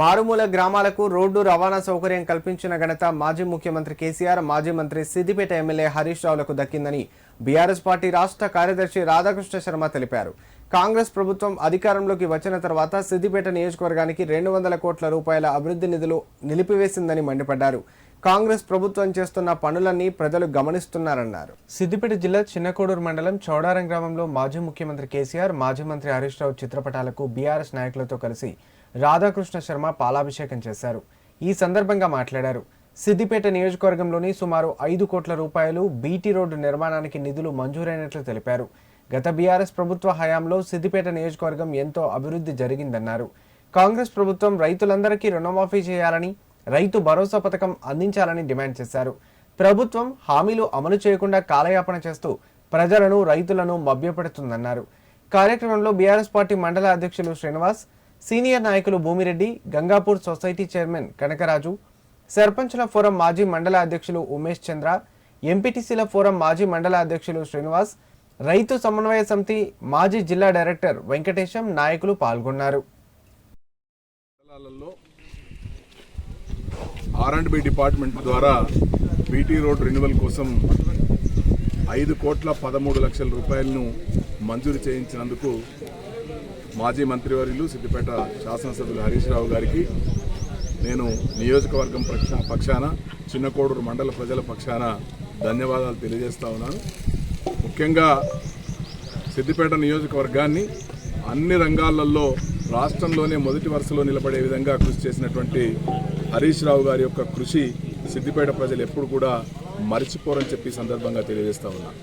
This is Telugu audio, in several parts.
మారుమూల గ్రామాలకు రోడ్డు రవాణా సౌకర్యం కల్పించిన ఘనత మాజీ ముఖ్యమంత్రి కేసీఆర్ మాజీ మంత్రి సిద్దిపేట ఎమ్మెల్యే హరీష్ రావులకు దక్కిందని బీఆర్ఎస్ పార్టీ రాష్ట్ర కార్యదర్శి రాధాకృష్ణ శర్మ తెలిపారు. కాంగ్రెస్ ప్రభుత్వం అధికారంలోకి వచ్చిన తర్వాత సిద్దిపేట నియోజకవర్గానికి రెండు వందల కోట్ల రూపాయల అభివృద్ధి నిధులు నిలిపివేసిందని మండిపడ్డారు. కాంగ్రెస్ ప్రభుత్వం చేస్తున్న పనులన్నీ ప్రజలు గమనిస్తున్నారన్నారు. సిద్దిపేట జిల్లా చిన్నకోడూరు మండలం చౌడారం గ్రామంలో మాజీ ముఖ్యమంత్రి కేసీఆర్ మాజీ మంత్రి హరీష్ రావు చిత్రపటాలకు బీఆర్ఎస్ నాయకులతో కలిసి రాధాకృష్ణ శర్మ పాలాభిషేకం చేశారు. ఈ సందర్భంగా మాట్లాడారు. సిద్దిపేట నియోజకవర్గంలోని సుమారు ఐదు కోట్ల రూపాయలు బీటీ రోడ్డు నిర్మాణానికి నిధులు మంజూరైనట్లు తెలిపారు. గత బీఆర్ఎస్ ప్రభుత్వ హయాంలో సిద్దిపేట నియోజకవర్గం ఎంతో అభివృద్ధి జరిగిందన్నారు. కాంగ్రెస్ ప్రభుత్వం రైతులందరికీ రుణమాఫీ చేయాలని రైతు భరోసా పథకం అందించాలని డిమాండ్ చేశారు. ప్రభుత్వం హామీలు అమలు చేయకుండా కాలయాపన చేస్తూ ప్రజలను రైతులను మభ్యపెడుతుందన్నారు. కార్యక్రమంలో బీఆర్ఎస్ పార్టీ మండల అధ్యక్షులు శ్రీనివాస్ సీనియర్ నాయకులు భూమిరెడ్డి గంగాపూర్ సొసైటీ చైర్మన్ కనకరాజు సర్పంచుల ఫోరం మాజీ మండల అధ్యక్షులు ఉమేష్ చంద్ర ఎంపీటీసీల ఫోరం మాజీ మండల అధ్యక్షులు శ్రీనివాస్ రైతు సమన్వయ సమితి మాజీ జిల్లా డైరెక్టర్ వెంకటేశం నాయకులు పాల్గొన్నారు. ఆర్ అండ్ బి డిపార్ట్మెంట్ ద్వారా బీటీ రోడ్ రెన్యువల్ కోసం ఐదు కోట్ల పదమూడు లక్షల రూపాయలను మంజూరు చేయించినందుకు మాజీ మంత్రివర్యులు సిద్దిపేట శాసనసభ్యులు హరీష్ రావు గారికి నేను నియోజకవర్గం పక్ష పక్షాన చిన్నకోడూరు మండల ప్రజల పక్షాన ధన్యవాదాలు తెలియజేస్తా ఉన్నాను. ముఖ్యంగా సిద్దిపేట నియోజకవర్గాన్ని అన్ని రంగాలలో రాష్ట్రంలోనే మొదటి వరుసలో నిలబడే విధంగా కృషి చేసినటువంటి హరీష్ రావు గారి యొక్క కృషి సిద్దిపేట ప్రజలు ఎప్పుడు కూడా మరిచిపోరని చెప్పి సందర్భంగా తెలియజేస్తా ఉన్నాను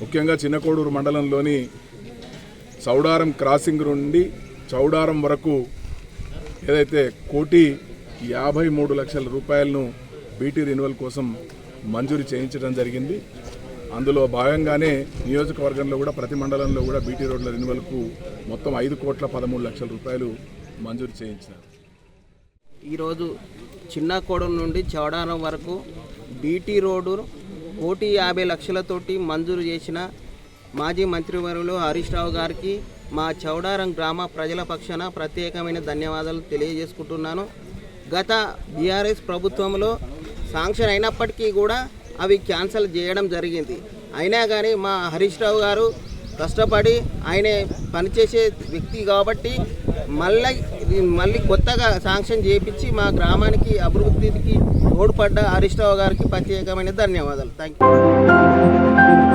ముఖ్యంగా చిన్నకోడూరు మండలంలోని చౌడారం క్రాసింగ్ నుండి చౌడారం వరకు ఏదైతే కోటి యాభై మూడు లక్షల రూపాయలను బీటీ రెన్యువల్ కోసం మంజూరు చేయించడం జరిగింది. అందులో భాగంగానే నియోజకవర్గంలో కూడా ప్రతి మండలంలో కూడా బీటీ రోడ్ల రెన్యువల్కు మొత్తం ఐదు కోట్ల పదమూడు లక్షల రూపాయలు మంజూరు చేయించినారు. ఈరోజు చిన్న కోడం నుండి చౌడారం వరకు బీటీ రోడ్డు కోటి యాభై లక్షలతోటి మంజూరు చేసిన మాజీ మంత్రివర్యులు హరీష్ రావు గారికి మా చౌడారం గ్రామ ప్రజల పక్షాన ప్రత్యేకమైన ధన్యవాదాలు తెలియజేసుకుంటున్నాను. గత బీఆర్ఎస్ ప్రభుత్వంలో శాంక్షన్ అయినప్పటికీ కూడా అవి క్యాన్సిల్ చేయడం జరిగింది. అయినా కానీ మా హరీష్ రావు గారు కష్టపడి ఆయన పనిచేసే వ్యక్తి కాబట్టి మళ్ళీ మళ్ళీ కొత్తగా శాంక్షన్ చేయించి మా గ్రామానికి అభివృద్ధికి తోడ్పడ్డ హరీష్ రావు గారికి ప్రత్యేకమైన ధన్యవాదాలు. Thank you